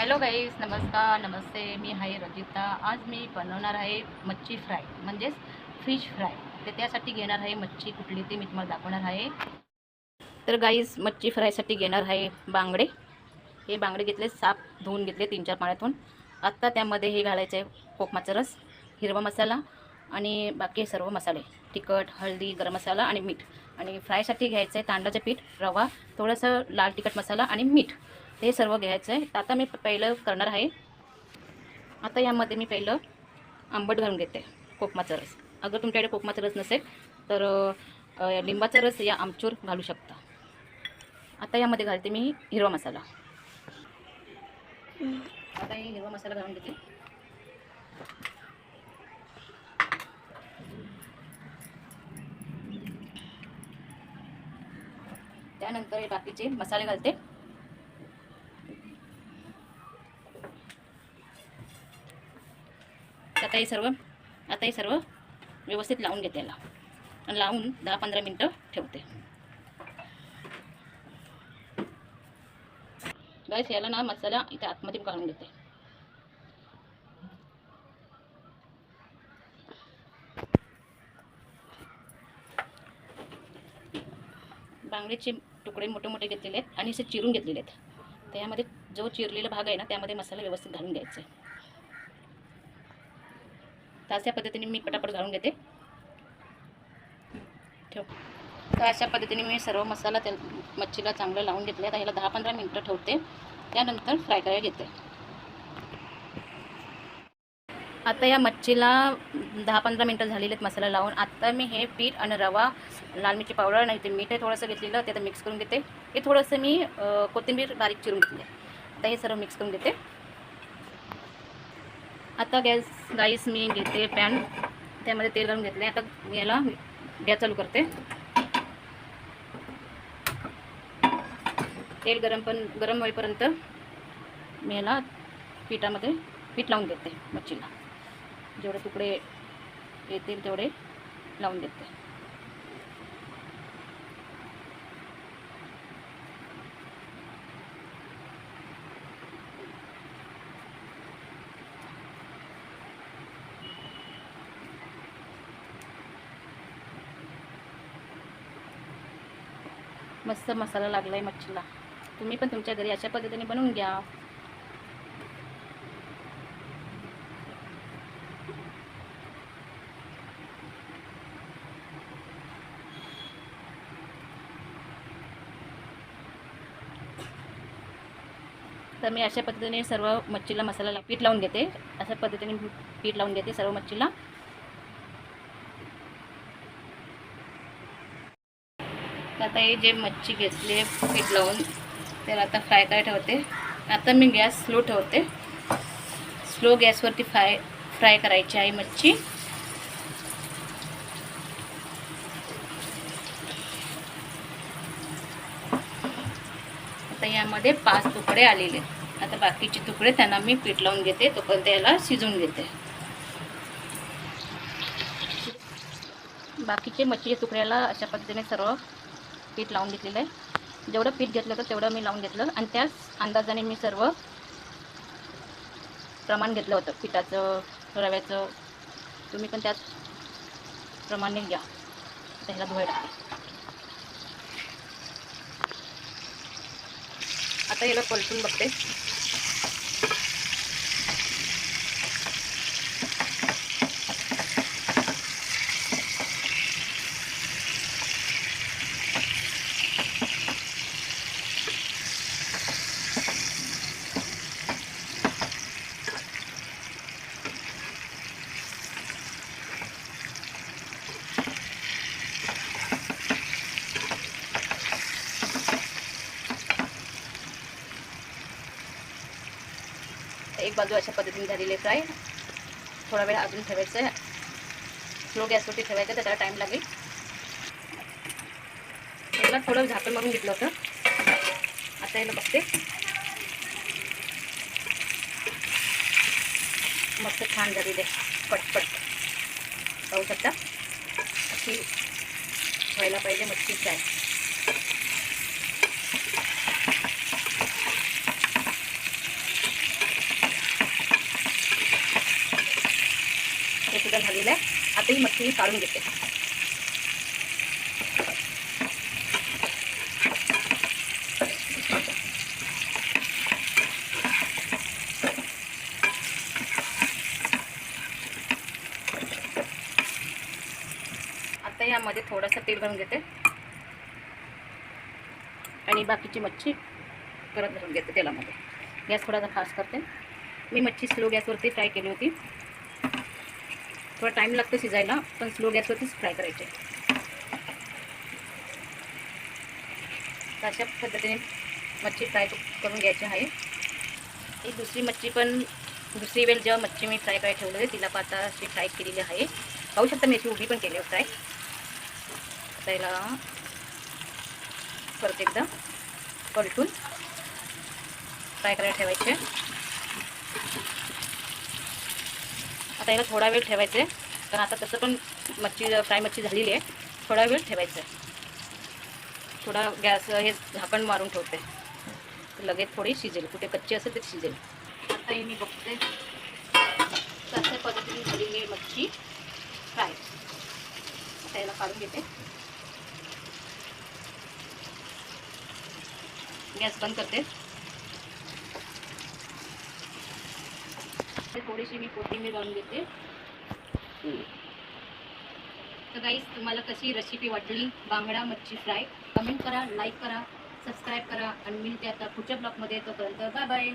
Hello guys नमस्कार नमस्ते मी आहे रजिता. आज मी बनवणार आहे मच्छी फ्राय म्हणजेच फिश फ्राय तर त्यासाठी घेणार आहे मच्छी कुठली ती मी तुम्हाला दाखवणार आहे. तर गाईज मच्छी फ्रायसाठी घेणार आहे बांगडे. हे बांगडे घेतले साप धुवून घेतले तीन चार पाण्यातून. आत्ता त्यामध्ये हे घालायचं आहे कोकमाचा रस हिरवा मसाला आणि बाकी सर्व मसाले. तिखट हळदी गरम मसाला आणि मीठ. आणि फ्रायसाठी घ्यायचं आहे तांदळाचं पीठ रवा थोडंसं लाल तिखट मसाला आणि मीठ. हे सर्व घ्यायचं आहे तर आता मी पहिलं करणार आहे. आता यामध्ये मी पहिलं आंबट घालून घेते कोकमाचा रस. अगर तुमच्याकडे कोकमाचा रस नसेल तर लिंबाचा रस या आमचूर घालू शकता. आता यामध्ये घालते मी हिरवा मसाला. आता हे हिरवा मसाला घालून घेते. त्यानंतर हे बाकीचे मसाले घालते. आता हे सर्व आता हे सर्व व्यवस्थित लावून घेते याला. आणि लावून दहा पंधरा मिनटं ठेवते. गाईस याला ना मसाला इथे आतमध्ये काढून घेते. बांगडीचे तुकडे मोठे मोठे घेतलेले आहेत आणि असे चिरून घेतलेले आहेत. त्यामध्ये जो चिरलेला भाग आहे ना त्यामध्ये मसाला व्यवस्थित घालून घ्यायचा आहे. तर अशा पद्धतीने मी पटापट घालून घेते. ठेव. तर अशा पद्धतीने मी सर्व मसाला त्या मच्छीला चांगलं लावून घेतले. आता ह्याला दहा पंधरा मिनटं ठेवते. त्यानंतर फ्राय करायला घेते. आता या मच्छीला दहा पंधरा मिनटं झालेले आहेत मसाला लावून. आता मी हे पीठ आणि रवा लाल मिरची पावडर नाही ते मीठ आहे थोडंसं घेतलेलं ते आता मिक्स करून घेते. हे थोडंसं मी कोथिंबीर बारीक चिरून घेतली आता हे सर्व मिक्स करून घेते. आता गॅस गाईस मी घेते पॅन त्यामध्ये तेल घालून घेतले आता मी याला गॅस चालू करते. तेल गरम पण गरम होईपर्यंत मी याला पिठामध्ये पीठ लावून देते मच्छीला. जेवढे तुकडे येतील तेवढे लावून देते. मस्त मसाला लागला आहे मच्छीला. तुम्ही पण तुमच्या घरी अशा पद्धतीने बनवून घ्या. तर मी अशा पद्धतीने सर्व मच्छीला मसाला पीठ लावून घेते. अशा पद्धतीने पीठ लावून घेते सर्व मच्छीला. आता हे जे मच्छी घेतली पीठ लावून त्याला आता फ्राय करायला ठेवते? आता मी गॅस स्लो ठेवते. स्लो गॅसवरती फ्राय फ्राय करायची आहे मच्छी. आता यामध्ये पाच तुकडे आलेले आता बाकीचे तुकडे त्यांना मी पीठ लावून घेते तोपर्यंत याला शिजवून घेते. बाकीचे मच्छीच्या तुकड्याला अशा पद्धतीने सर्व पीठ लावून घेतलेलं आहे. जेवढं पीठ घेतलं तर तेवढं मी लावून घेतलं. आणि त्याच अंदाजाने मी सर्व प्रमाण घेतलं होतं. पिठाचं रव्याचं. तुम्ही पण त्याच प्रमाणे घ्या. त्याला ह्याला धुवायला टाकते आता याला पलटून बघते. एक बाजू अशा पद्धतीने झालेली आहे फ्राय. थोडा वेळ अजून ठेवायचं आहे स्लो गॅसवरती ठेवायचं त्याला टाईम लागेल. त्याला थोडं झाकण मारून घेतलं होतं. आता याला बघते. मस्त छान झालेली आहे. पटपट. पाहू शकता? अशी व्हायला पाहिजे मच्छी फ्राय. झालेलं आहे. आता ही मच्छी मी काढून घेते. आता यामध्ये थोडंसं तेल घालून घेते. आणि बाकीची मच्छी परत घालून घेते तेलामध्ये. गॅस थोडासा फास्ट करते. मी मच्छी स्लो गॅसवरती फ्राय केली होती. थोडा टाईम लागतो शिजायला पण स्लो गॅसवरतीच फ्राय करायचे. अशा पद्धतीने मच्छी फ्राय करून घ्यायची आहे. एक दुसरी मच्छी पण दुसरी वेळ जेव्हा मच्छी मी फ्राय करायला ठेवलं होती तिला पण आता अशी फ्राय केलेली आहे. पाहू शकता मी अशी उभी पण केली आहे फ्राय आता याला परत एकदा पलटून फ्राय करायला ठेवायचे. आता याला थोडा वेळ ठेवायचं आहे कारण आता तसं पण मच्छी फ्राय मच्छी झालेली आहे. थोडा वेळ ठेवायचं आहे थोडा गॅस हे झाकण मारून ठेवते. लगेच थोडी शिजेल. कुठे कच्ची असेल ते शिजेल. आता हे मी बघते. तशा पद्धतीने झालेली आहे मच्छी फ्राय. आता याला काढून घेते. गॅस बंद करते. थोडीशी मी कोथिंबीर घालून घेते. तर गाईस तुम्हाला कशी रेसिपी वाटली? बांगडा मच्छी फ्राय. कमेंट करा लाईक करा सबस्क्राईब करा आणि मिळते आता पुढच्या ब्लॉगमध्ये तोपर्यंत बाय बाय